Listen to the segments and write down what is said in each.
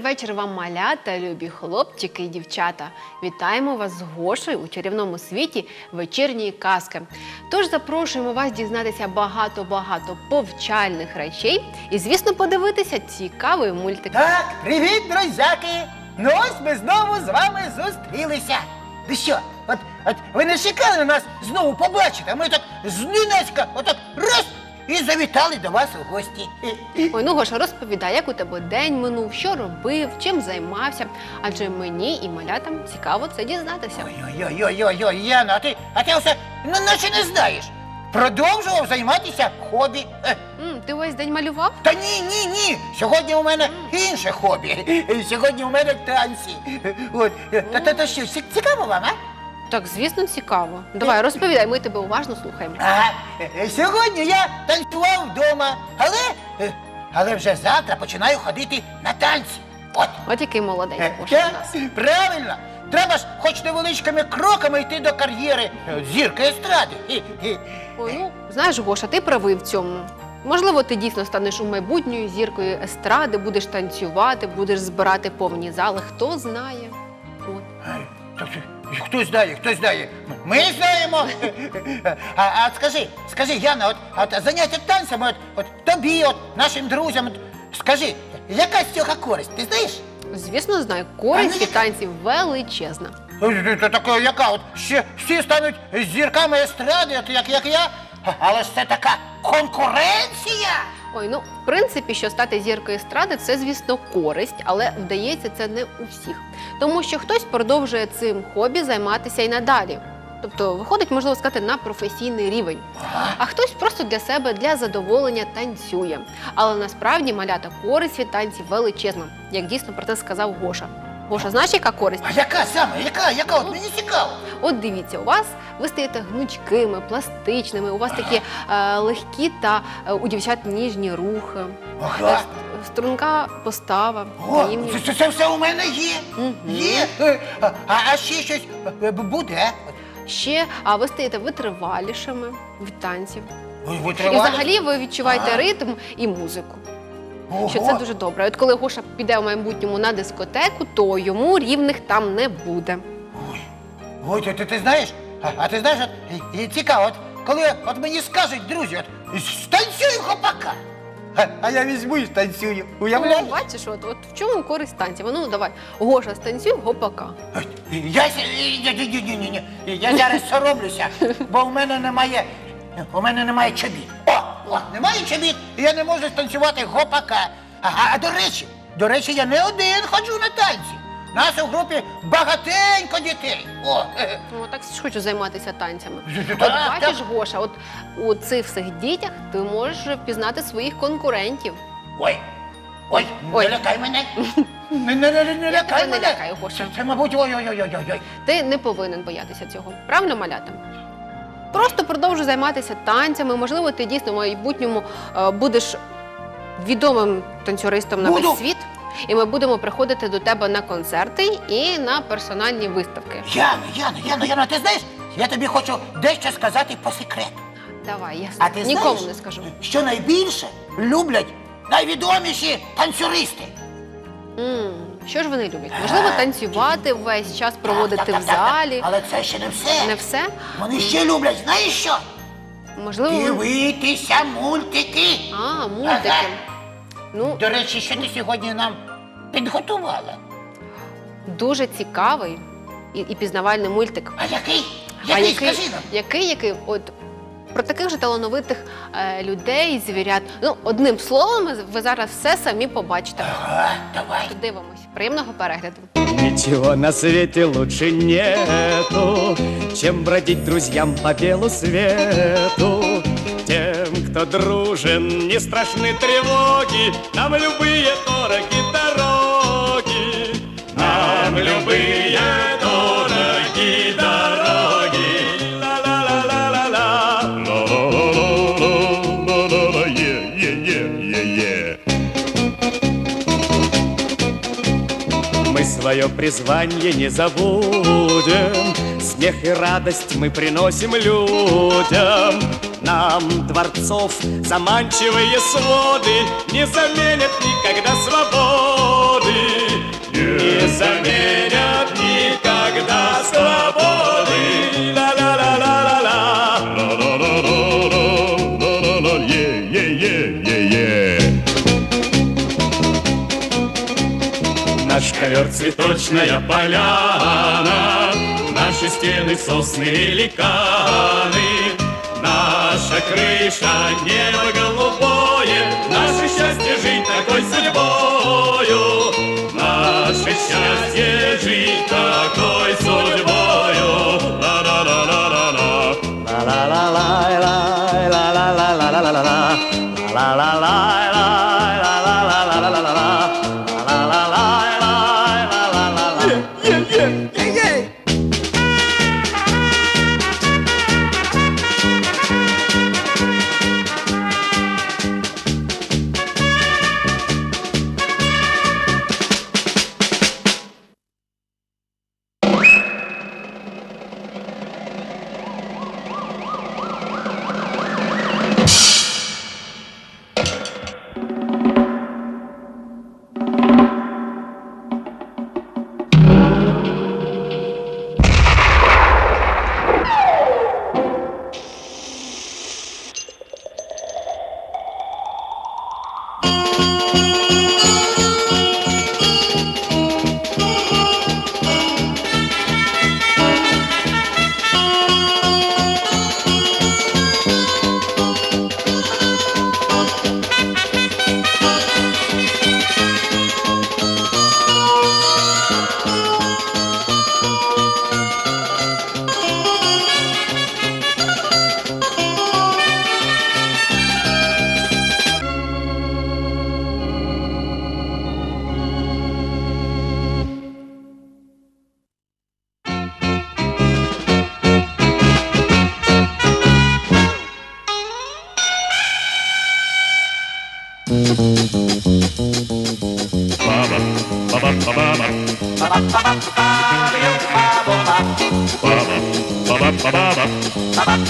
Добрий вечір вам, малята, любі хлопчики і дівчата. Вітаємо вас з Гошею у чарівному світі вечірньої казки. Тож запрошуємо вас дізнатися багато-багато повчальних речей і, звісно, подивитися цікавий мультик. Так, привіт, друзяки! Ну ось ми знову з вами зустрілися. Ви що, от, от ви не чекали на нас знову побачити, ми так зненацька, отак раз і завітали до вас у гості. Ой, ну Гоша, розповідай, як у тебе день минув, що робив, чим займався. Адже мені і малятам цікаво це дізнатися. Ой-ой-ой-ой, Яна, а ти, а ти все ну, наче не знаєш. Продовжував займатися хобі. Е, М, ти весь день малював? Та ні, ні, ні. Сьогодні у мене інше хобі. Сьогодні у мене танці. От, е, та, та, та що, ці- цікаво вам, а? Так, звісно, цікаво. Давай, розповідай, ми тебе уважно слухаємо. Ага. Е, Сьогодні я танцював вдома, але, е, але вже завтра починаю ходити на танці. От. От який молодець Е, Гоша у так, нас. Правильно. Треба ж хоч невеличкими кроками йти до кар'єри е, зірки естради. Ой, ну знаєш, Гоша, ти правий в цьому. Можливо, ти дійсно станеш у майбутньою зіркою естради, будеш танцювати, будеш збирати повні зали. Хто знає? От. Ай, Хтось знає, хтось знає. Ми знаємо. А, а скажи, скажи, Яна, от, от заняття танцями, от, от тобі, от нашим друзям, от, скажи, яка з цього користь? Ти знаєш? Звісно, знаю, користь ну, від танців величезна. Е, Та така яка? От ще всі стануть зірками естради, от як, як я. Але ж це така конкуренція. Ой, ну в принципі, що стати зіркою естради, це звісно користь, але вдається це не у всіх. Тому що хтось продовжує цим хобі займатися і надалі. Тобто виходить, можливо сказати, на професійний рівень. А хтось просто для себе для задоволення танцює. Але насправді малята користь від танців величезна, як дійсно про це сказав Гоша. Гоша, знаєш, яка користь? А яка саме? Яка? Яка? От мені цікаво. От дивіться, у вас ви стаєте гнучкими, пластичними, у вас такі е, легкі та е, у дівчат ніжні рухи, Ага. е, струнка постава, О, це, це, це все у мене є. Мгм. Є. Е, А, а ще щось е, буде? Ще а ви стаєте витривалішими від танців. Ви, ви І тривали? взагалі ви відчуваєте Ага. ритм і музику. Що це дуже добре. От коли Гоша піде в майбутньому на дискотеку, то йому рівних там не буде. Ой, ой, ти, ти, ти знаєш? А, а ти знаєш, от, і, і цікаво, от коли от мені скажуть, друзі, от станцюю хопака. А, а я візьму і станцюю. Уявляєш? Ну, бачиш, от, от в чому користь танців? А Ну давай, Гоша, станцюй гопака. Ой, Я, ся- ні, ні, ні, ні, ні, ні. Я зараз соромлюся, бо в мене немає. У мене немає чобіт. О, о, немає чобіт, і я не можу станцювати гопака. А, а, до речі, до речі, я не один ходжу на танці. Нас у групі багатенько дітей. О, Ну, так ж хочу займатися танцями. От так. бачиш, Гоша, от у цих всіх дітях ти можеш впізнати своїх конкурентів. Ой, ой, Ой. не лякай мене. Не, не, не, не Я лякай тебе не мене. лякаю, Гоша. Це, це, мабуть, ой-ой-ой-ой-ой. Ти не повинен боятися цього. Правильно, малята? Просто продовжуй займатися танцями. Можливо, ти дійсно в майбутньому е, будеш відомим танцюристом на Буду. весь світ. І ми будемо приходити до тебе на концерти і на персональні виставки. Яна, Яна, Яна, Яна, ти знаєш, я тобі хочу дещо сказати по секрету. Давай, я А ти нікому знаєш, не скажу. що найбільше люблять найвідоміші танцюристи? М, Що ж вони люблять? Можливо, танцювати весь час проводити в залі. Але це ще не все. Не все? Вони ще люблять, знаєш що? Можливо, ви- Дивитися мультики. а, мультики. Ну, До речі, що ти сьогодні нам підготувала? дуже цікавий і, і пізнавальний мультик. А який? Який, який, скажи нам? який, який, от про таких же талановитих е, людей, звірят. Ну, одним словом, ви зараз все самі побачите. Ага, давай. Дивимось. Приємного перегляду. Ничего на свете лучше нету, чем бродить друзьям по белу свету. Тем, кто дружен, не страшны тревоги, нам любые свое призвание не забудем, Смех и радость мы приносим людям. Нам дворцов заманчивые своды Не заменят никогда ковер, цветочная поляна, Наши стены сосны великаны, Наша крыша небо голубое, Наше счастье жить такой судьбою, Наше счастье жить такой судьбою. La la la la la la la la la la la la la la la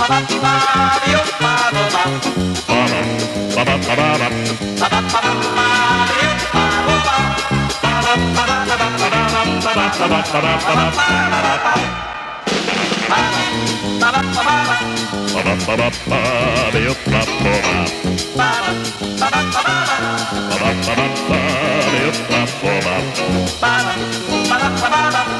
Mario Paloma. Mario Paloma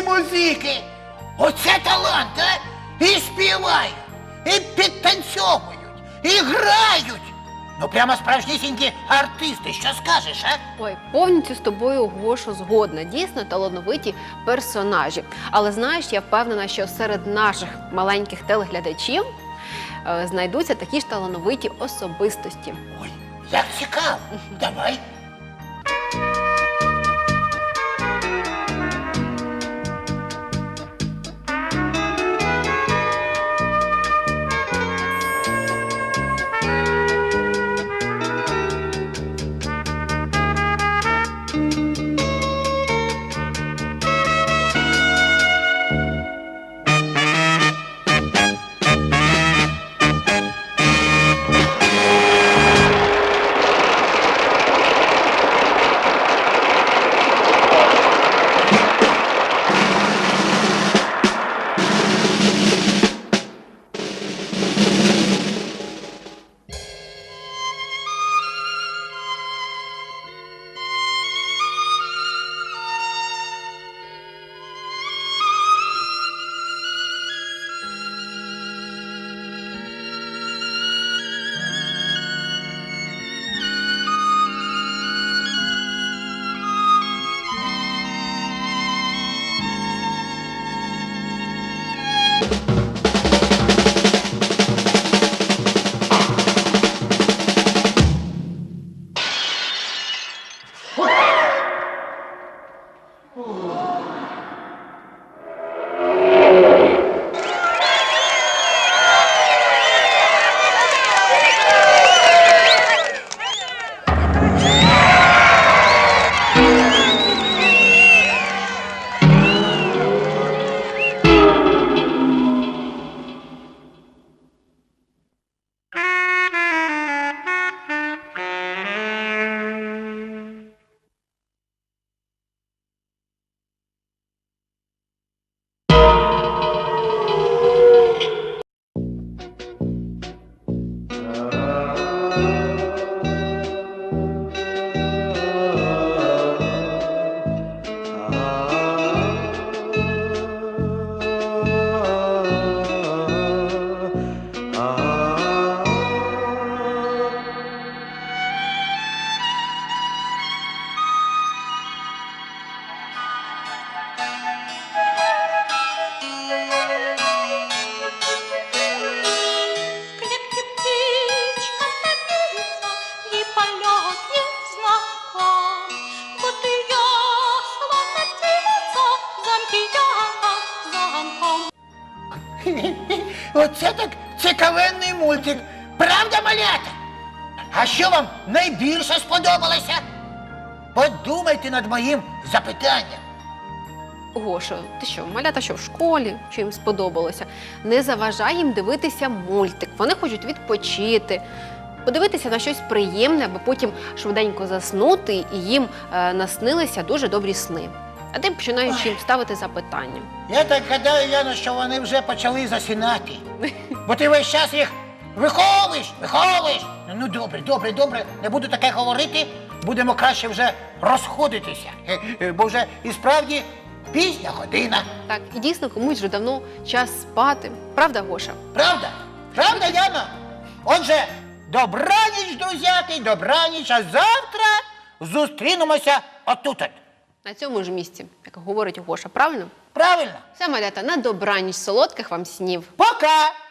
бременські музики! Оце талант, а? І співають, і підтанцьовують, і грають. Ну прямо справжнісінькі артисти, що скажеш, а? Ой, повністю з тобою Гошо згодна. Дійсно талановиті персонажі. Але знаєш, я впевнена, що серед наших маленьких телеглядачів е, знайдуться такі ж талановиті особистості. Ой, як цікаво. Давай. Цікавенний. Правда, малята? А що вам найбільше сподобалося? Подумайте над моїм запитанням. Гошо, ти що, малята що в школі? Чи їм сподобалося? Не заважай їм дивитися мультик. Вони хочуть відпочити, подивитися на щось приємне, аби потім швиденько заснути і їм е, наснилися дуже добрі сни. А ти починаєш їм ставити запитання. Я так гадаю, Яна, що вони вже почали засинати. Бо ти весь час їх виховуєш, виховуєш. Ну добре, добре, добре, не буду таке говорити. Будемо краще вже розходитися. Е, е, Бо вже і справді пізня година. Так, і дійсно комусь вже давно час спати. Правда, Гоша? Правда? Правда, Яна? Отже, добраніч, друзяки, добраніч, а завтра зустрінемося отут. от. На цьому ж місці, як говорить Гоша, правильно? Правильно? Все, малята, на добраніч, солодких вам снів. Пока!